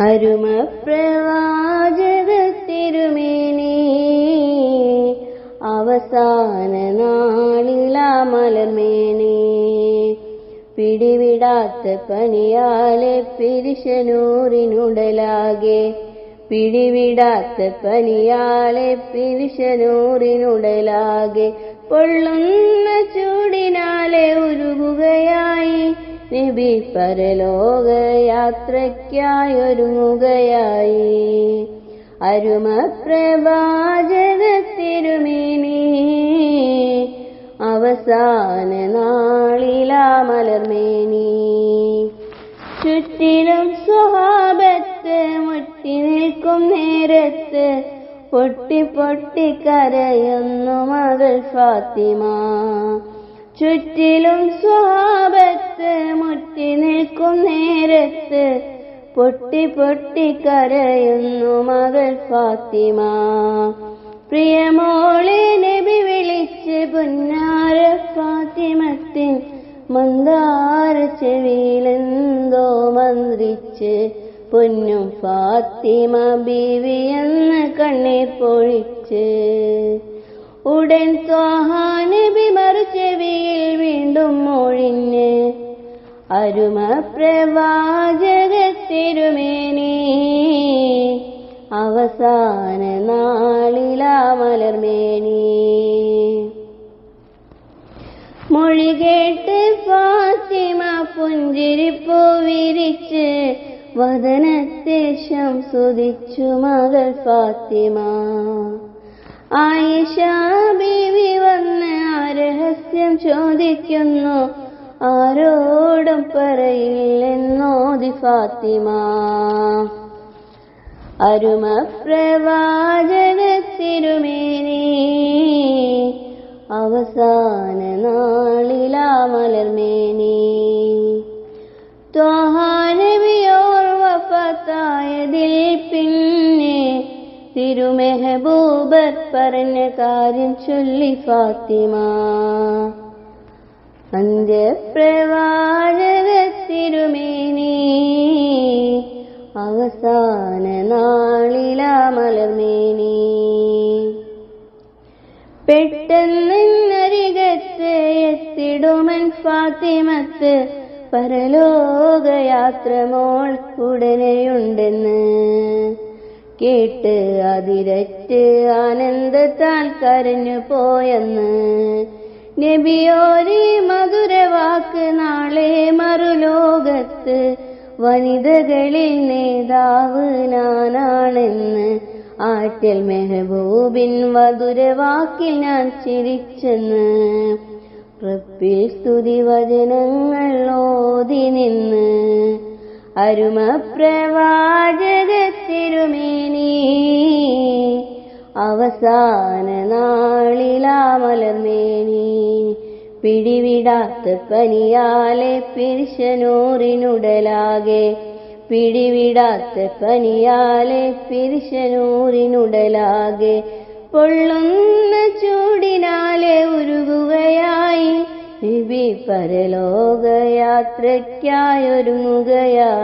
അരുമ പ്രവാചക തിരുമേനി അവസാന നാളിലാ മലർമേനി പിടിവിടാത്ത പനിയാലെ പിരിശനൂറിനുടലാകെ. പിടിവിടാത്ത പനിയാലെ പിരിശനൂറിനുടലാകെ. പൊള്ളുന്ന ചൂടിനാലെ ഉരുകുകയായി. നബി പരലോക യാത്രയ്ക്കായൊരുങ്ങുകയായി അരുമ പ്രവാചക തിരുമേനി അവസാന നാളിലാ മലർമേനി. ചുറ്റിലും സ്വഭാവത്ത് മുട്ടി നിൽക്കും നേരത്ത് പൊട്ടി പൊട്ടി കരയുന്നു മകൾ ഫാത്തിമ. ചുറ്റിലും മുറ്റി നിൽക്കും നേരത്ത് പൊട്ടി പൊട്ടി കരയുന്നു മകൾ ഫാത്തിമ. പ്രിയമോളെ നബി വിളിച്ച് പുന്നാര ഫാത്തിമത്തിൻ മന്ദാര ചെവിയിലെന്തോ മന്ത്രിച്ച് പൊന്നും ഫാത്തിമ ബീവിയെന്ന് കണ്ണീർ പൊഴിച്ച്. ഉടൻ സ്വാഹാനബി മറുചെവിയിൽ അരുമ പ്രവാചക തിരുമേനി അവസാന നാളിലാ മലർമേനി. മൊഴി കേട്ട് ഫാത്തിമ പുഞ്ചിരിപ്പൂ വിരിച്ച് വദനത്തെ ശംസുദിച്ചു മകൾ ഫാത്തിമ. ആയിഷ ബീവി വന്ന് ആ രഹസ്യം ചോദിക്കുന്നു. ആരോടും പറയില്ലെന്നോതി ഫാത്തിമ. അരുമ പ്രവാചകത്തിരുമേനി അവസാന നാളിലാ മലർമേനി. ത്വാഹാനബിയോർ വഫത്തായതിൽ പിന്നെ തിരുമെഹബൂബർ പറഞ്ഞ കാര്യം ചൊല്ലി ഫാത്തിമ. അന്ത്യപ്രവാചക തിരുമേനി അവസാന നാളിലാമലർമേനി പെട്ടെന്നരികത്ത് എത്തിടുമൻ ഫാത്തിമത്ത് പരലോകയാത്ര മോൾ ഉടനെയുണ്ടെന്ന് കേട്ട് അതിരറ്റ് ആനന്ദത്താൽ കരഞ്ഞു പോയെന്ന് നബിയോരി മധുരവാക്ക് നാളെ മറുലോകത്ത്. വനിതകളിൽ നേതാവ് ഞാനാണെന്ന് ആറ്റൽ മെഹബൂബിൻ മധുരവാക്കിൽ ഞാൻ ചിരിച്ചെന്ന്. റബ്ബിൽ സ്തുതി വചനങ്ങൾ ഓതി നിന്ന്. അരുമ പ്രവാചക തിരുമേനി അവസാന നാളിലാ മലർമേനി പിടിവിടാത്ത പനിയാലെ പിരിശനൂറിനുടലാകെ. പിടിവിടാത്ത പനിയാലെ പിരിശനൂറിനുടലാകെ. പൊള്ളുന്ന ചൂടിനാലെ ഉരുകുകയായി. നബി പരലോക യാത്രയ്ക്കായൊരുങ്ങുകയായി